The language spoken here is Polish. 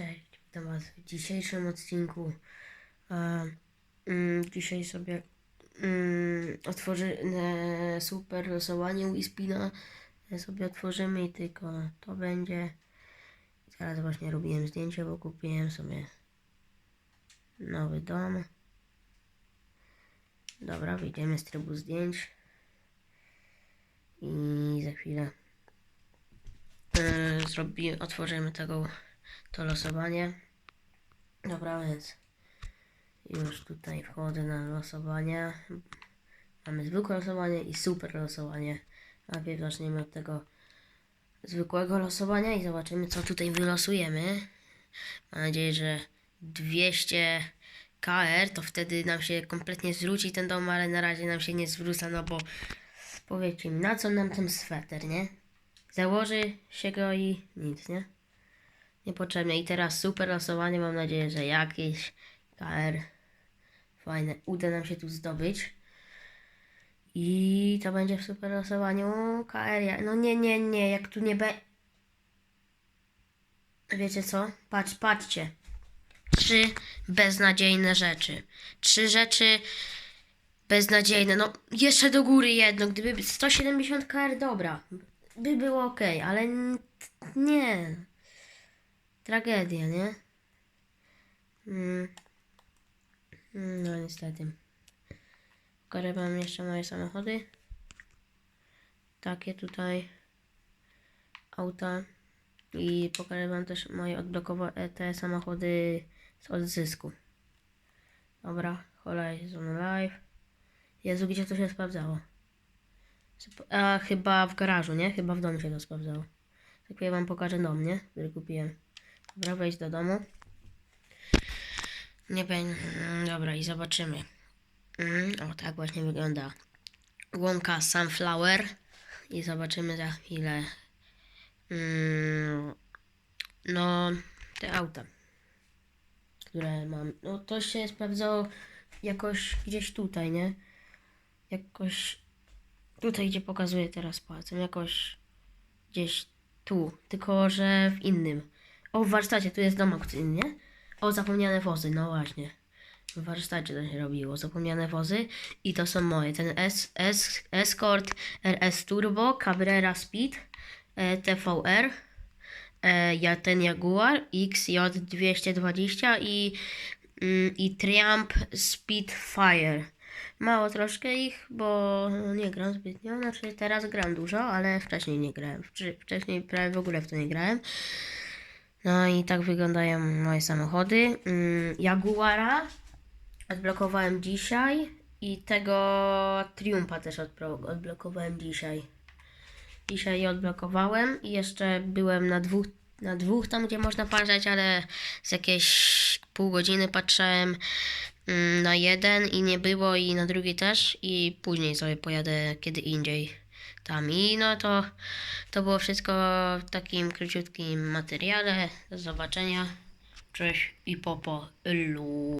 Cześć, witam Was w dzisiejszym odcinku. E, mm, dzisiaj sobie mm, otworzy e, super losowanie Wispina e, sobie otworzymy i tylko to będzie. Teraz właśnie robiłem zdjęcie, bo kupiłem sobie nowy dom. Dobra, wyjdziemy z trybu zdjęć i za chwilę e, zrobi, otworzymy tego to losowanie. Dobra, więc już tutaj wchodzę na losowanie. Mamy zwykłe losowanie i super losowanie. Najpierw zaczniemy od tego zwykłego losowania i zobaczymy, co tutaj wylosujemy. Mam nadzieję, że 200 KR, to wtedy nam się kompletnie zwróci ten dom, ale na razie nam się nie zwróca, no bo powiedzcie mi, na co nam ten sweter, nie? Założy się go i nic, nie? Niepotrzebne. I teraz super losowanie. Mam nadzieję, że jakieś KR fajne uda nam się tu zdobyć. I to będzie w super losowaniu KR. No nie, nie, nie. Jak tu nie be... Wiecie co? Patrz, patrzcie. Trzy beznadziejne rzeczy. Trzy rzeczy beznadziejne. No jeszcze do góry jedno. Gdyby 170 KR, dobra. By było ok, ale nie. Tragedia, nie? Mm. No niestety. Pokażę wam jeszcze moje samochody. Takie tutaj auta. I pokażę wam też moje odblokowane te samochody z odzysku. Dobra, Horizon Live. Jezu, gdzie to się sprawdzało? A chyba w garażu, nie? Chyba w domu się to sprawdzało. Tak ja wam pokażę dom, nie? Który kupiłem. Dobra, wejść do domu. Nie będzie. Dobra, i zobaczymy. Mm, O, tak właśnie wygląda łąka Sunflower. I zobaczymy za chwilę. Mm, No, te auta, które mam. No, to się sprawdzało jakoś gdzieś tutaj, nie? Jakoś tutaj, gdzie pokazuję teraz palcem. Jakoś gdzieś tu, tylko że w innym. O, w warsztacie, tu jest dom aukcyjny, nie? O, zapomniane wozy, no właśnie. W warsztacie to się robiło, zapomniane wozy. I to są moje, ten S, S, Escort RS Turbo, Cabrera Speed, e, TVR, e, ja ten Jaguar XJ220 i, mm, i Triumph Speedfire. Mało troszkę ich, bo nie gram zbytnio, znaczy teraz gram dużo, ale wcześniej nie grałem. Wcze- Wcześniej prawie w ogóle w to nie grałem. No i tak wyglądają moje samochody. Mm, Jaguara odblokowałem dzisiaj i tego Triumfa też odblo- odblokowałem dzisiaj. Dzisiaj je odblokowałem i jeszcze byłem na dwóch, na dwóch tam, gdzie można patrzeć, ale z jakieś pół godziny patrzyłem mm, na jeden i nie było i na drugi też i później sobie pojadę kiedy indziej tam i no to to było wszystko w takim króciutkim materiale. Do zobaczenia. Cześć i popo. Lu.